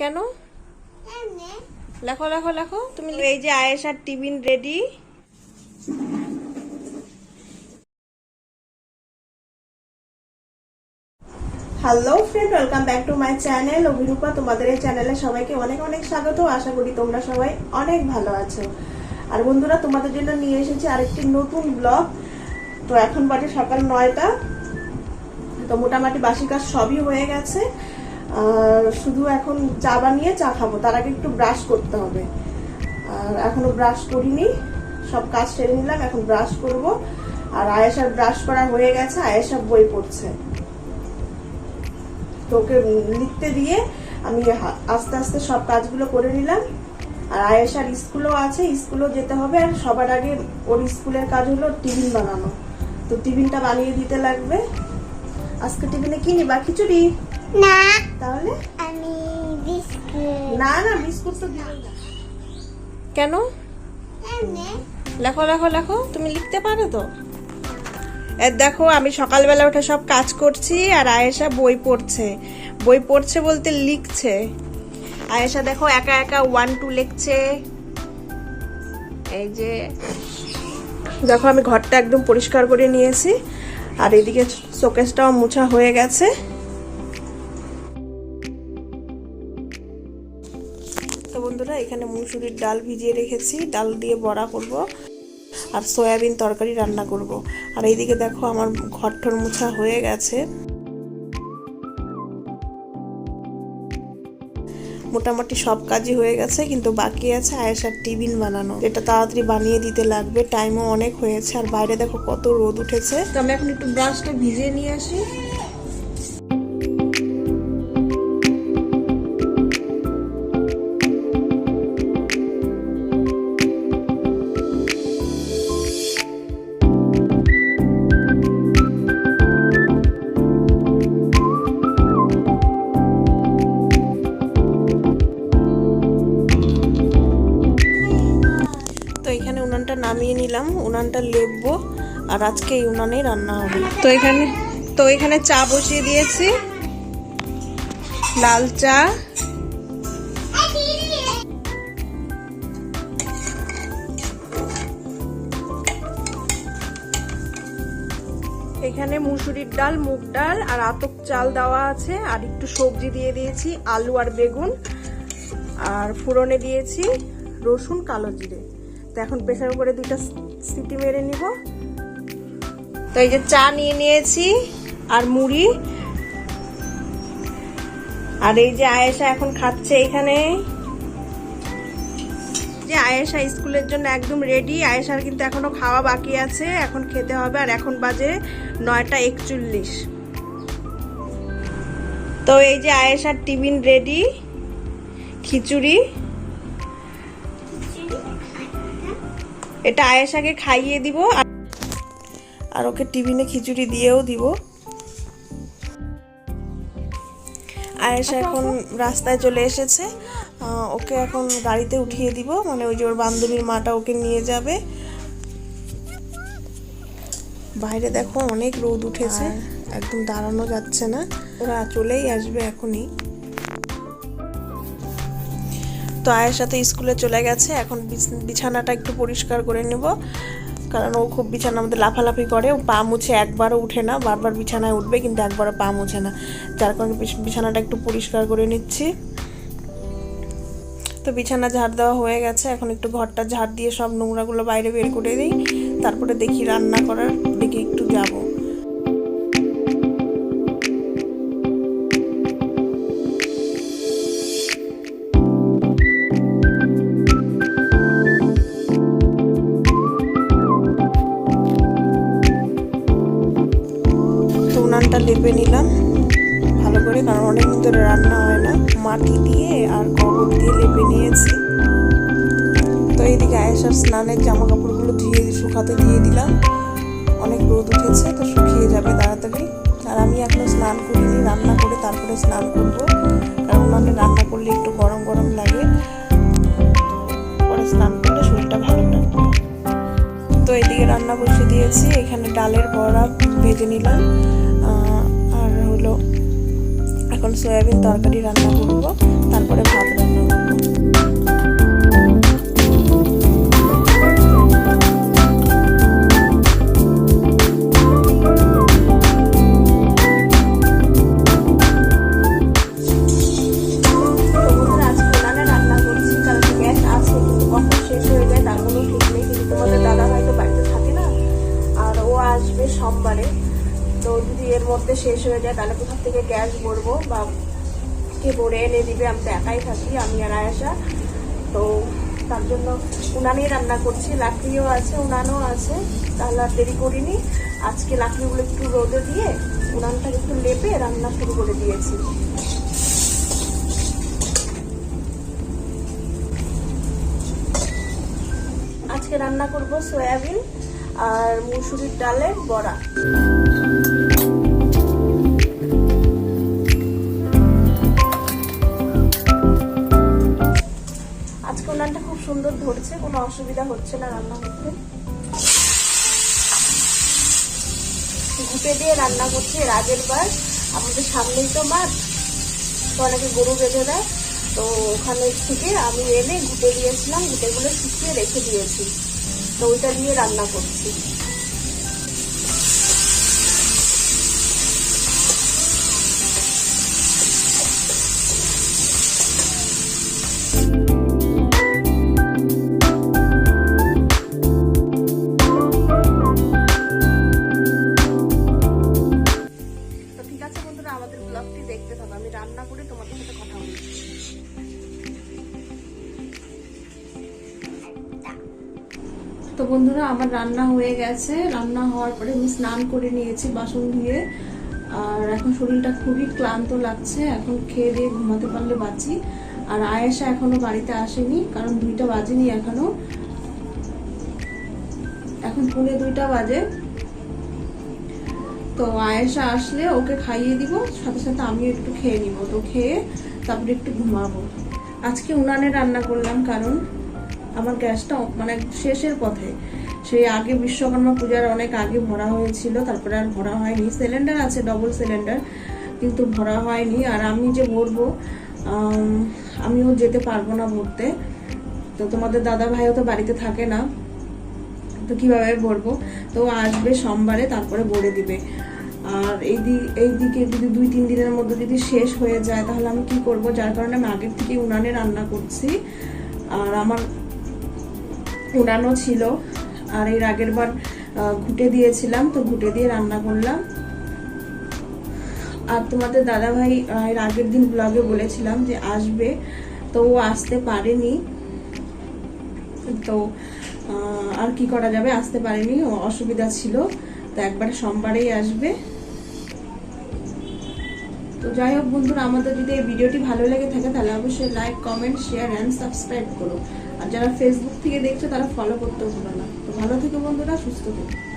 কেন? লেখো লেখো লেখো। তুমি এই যে আয়েশার tiffin ready hello friend welcome back to my channel Abhirupa তোমাদের এই চ্যানেলে সবাইকে অনেক অনেক স্বাগত। আশা করি তোমরা সবাই অনেক ভালো আছো। আর বন্ধুরা তোমাদের জন্য নিয়ে এসেছি আরেকটি নতুন ব্লগ তো এখন বাজে সকাল নয়টা। তো মোটামুটি বাসি কাজ সবই হয়ে গেছে। শুধু এখন চা বানিয়ে চা খাব, তার আগে একটু ব্রাশ করতে হবে। আর এখনও ব্রাশ করিনি, সব কাজ সেরে নিলাম, এখন ব্রাশ করব। আর আয়েশার ব্রাশ করা হয়ে গেছে আয়েশা বই পড়ছে। তো ওকে লিখতে দিয়ে আমি আস্তে আস্তে সব কাজগুলো করে নিলাম। আর আয়েশার স্কুলও আছে, স্কুলও যেতে হবে, আর সবার আগে ওর স্কুলের কাজ হলো টিফিন বানানো। তো টিফিনটা বানিয়ে দিতে লাগবে। আজকে টিফিনে কিনি বা খিচুড়ি। না। তাহলে? আমি বিস্কুট। না না বিস্কুট তো দিবেন না কেন লেখো লেখো লেখো তুমি লিখতে পারো তো? দেখো আমি সকালবেলা উঠে সব কাজ করছি আর আয়েশা বই পড়ছে। বই পড়ছে বলতে লিখছে। আয়েশা দেখো একা একা ওয়ান টু লিখছে। এই যে দেখো আমি ঘরটা একদম পরিষ্কার করে নিয়েছি। আর এদিকে শোকেসটাও মোছা হয়ে গেছে। এখানে মুসুরির ডাল ভিজিয়ে রেখেছি, ডাল দিয়ে বড়া করব আর সয়াবিন তরকারি রান্না করব। আর এইদিকে দেখো আমার ঘরঠর মোছা হয়ে গেছে। মোটামুটি সব কাজই হয়ে গেছে, কিন্তু বাকি আছে আয়েশার টিফিন বানানো। এটা তাড়াতাড়ি বানিয়ে দিতে লাগবে টাইমও অনেক হয়েছে। আর বাইরে দেখো কত রোদ উঠেছে। তো আমি এখন একটু ব্রাশটা ভিজিয়ে নিয়ে আসি। উনানটা লেপবো আর আজকে এই উনানেই রান্না হবে। তো এখানে তো এখানে চা বসিয়ে দিয়েছি। লাল চা। এখানে মুসুরির ডাল, মুগ ডাল আর আতপ চাল দেওয়া আছে আর একটু সবজি দিয়ে দিয়েছি, আলু আর বেগুন। আর ফুরনে দিয়েছি রসুন, কালো জিরে। তো এখন প্রেসার করে দুইটা সিটি মেরে নিব। তো এই যে চা নিয়ে নিয়েছি আর মুড়ি। আর এই যে আয়েশা এখন খাচ্ছে এখানে। যে আয়েশা স্কুলের জন্য একদম রেডি আয়েশার কিন্তু এখনও খাওয়া বাকি আছে, এখন খেতে হবে, আর এখন বাজে নয়টা একচল্লিশ। তো এই যে আয়েশার টিফিন রেডি খিচুড়ি। এটা আয়েশাকে খাইয়ে দিব আর- আর ওকে টিফিনে খিচুড়ি দিয়েও দিব। আয়েশা এখন রাস্তায় চলে এসেছে। ওকে এখন গাড়িতে উঠিয়ে দিব মানে ওই যে ওর বান্ধবীর মাটা ওকে নিয়ে যাবে। বাইরে দেখো অনেক রোদ উঠেছে একদম দাঁড়ানো যাচ্ছে না। ওরা চলেই আসবে এখনই। তো আয়ের সাথে স্কুলে চলে গেছে, এখন বিছ- বিছানাটা একটু পরিষ্কার করে নেব। কারণ ও খুব বিছানার মধ্যে লাফালাফি করে, ও পা মুছে একবারও উঠে না, বারবার বিছানায় উঠবে কিন্তু একবারও পা মুছে না। যার কারণে বিছ- বিছানাটা একটু পরিষ্কার করে নিচ্ছি। তো বিছানা ঝাড় দেওয়া হয়ে গেছে, এখন একটু ঘরটা ঝাড় দিয়ে সব নোংরাগুলো বাইরে বের করে দিই। তারপরে দেখি রান্না করার দিকে একটু যাব। ধরে রান্না হয় না। মাটি দিয়ে আর গোবর দিয়ে লেপে নিয়েছি। তো এইদিকে আয়েশার স্নানের জামা কাপড়গুলো ধুয়ে শুকাতে দিয়ে দিলাম। অনেক রোদ উঠেছে, তো শুকিয়ে যাবে তাড়াতাড়ি। আর আমি এখনও স্নান করিনি, রান্না করে তারপরে স্নান করব। কারণ উনানে রান্না করলে একটু গরম গরম লাগে। পরে স্নান করলে শরীরটা ভালো লাগবে তো এদিকে রান্না বসিয়ে দিয়েছি। এখানে ডালের বড়া ভেজে নিলাম। আহ, আর হলো এখন সয়াবিন তরকারি রান্না করব শেষ হয়ে যায়, তাহলে কোথা থেকে গ্যাস ভরবো বা কে ভরে এনে দিবে? আমি তো একাই থাকি, আমি আর আয়েশা। তো তার জন্য উনানেই রান্না করছি। লাকড়িও আছে, উনানও আছে। তাহলে আর দেরি করিনি। আজকে লাকড়িগুলো একটু রোদে দিয়ে উনানটাকে একটু লেপে রান্না শুরু করে দিয়েছি। আজকে রান্না করব সয়াবিন আর মুসুরির ডালের বড়া। সুন্দর ধরছে, কোনো অসুবিধা হচ্ছে না রান্না করতে ঘুটে দিয়ে রান্না করছি আগের বার। আমাদের সামনেই তো মাঠ, তো অনেকে গরু বেঁধে দেয়। তো ওখানে থেকে আমি এনে ঘুটে দিয়েছিলাম, ঘুটেগুলো শুকিয়ে রেখে দিয়েছি। তো ওইটা দিয়ে রান্না করছি। বন্ধুরা, আমার রান্না হয়ে গেছে। রান্না হওয়ার পরে আমি স্নান করে নিয়েছি বাসন ধুয়ে। আর এখন শরীরটা খুবই ক্লান্ত লাগছে। এখন খেয়ে দিয়ে ঘুমাতে পারলে বাঁচি। আর আয়েশা এখনও বাড়িতে আসেনি, কারণ দুইটা বাজেনি এখনও। এখন পুনে দুইটা বাজে। তো আয়েশা আসলে ওকে খাইয়ে দিব, সাথে সাথে আমিও একটু খেয়ে নিব। তো খেয়ে তারপরে একটু ঘুমাবো। আজকে উনানে রান্না করলাম, কারণ আমার গ্যাসটা মানে শেষের পথে। সেই আগে বিশ্বকর্মা পূজার অনেক আগে ভরা হয়েছিল, তারপরে আর ভরা হয়নি। সিলিন্ডার আছে ডবল সিলিন্ডার কিন্তু ভরা হয়নি। আর আমি যে ভরবো আমিও যেতে পারব না ভরতে। তো তোমাদের দাদা ভাইও তো বাড়িতে থাকে না, তো কীভাবে ভরবো? তো আসবে সোমবারে, তারপরে ভরে দিবে। আর এই দিক এই দিকে যদি দুই, তিন দিনের মধ্যে যদি শেষ হয়ে যায়, তাহলে আমি কি করব? যার কারণে আমি আগের থেকে উনানে রান্না করছি। আর আমার উনানও ছিল। আর এর আগের বার ঘুটে দিয়েছিলাম, তো ঘুটে দিয়ে রান্না করলাম। আর তোমাদের দাদা ভাই এর আগের দিন ব্লগে বলেছিলাম যে আসবে, তো ও আসতে পারেনি। তো আর কি করা যাবে? আসতে পারেনি অসুবিধা ছিল, তো একবারে সোমবারেই আসবে। তো যাই হোক বন্ধুরা, আমাদের যদি এই ভিডিওটি ভালো লেগে থাকে, তাহলে অবশ্যই like comment share and subscribe করো। আর যারা ফেসবুক থেকে দেখছ, তারা ফলো করতেও ভুলো না। ভালো থেকো বন্ধুরা সুস্থ থেকো।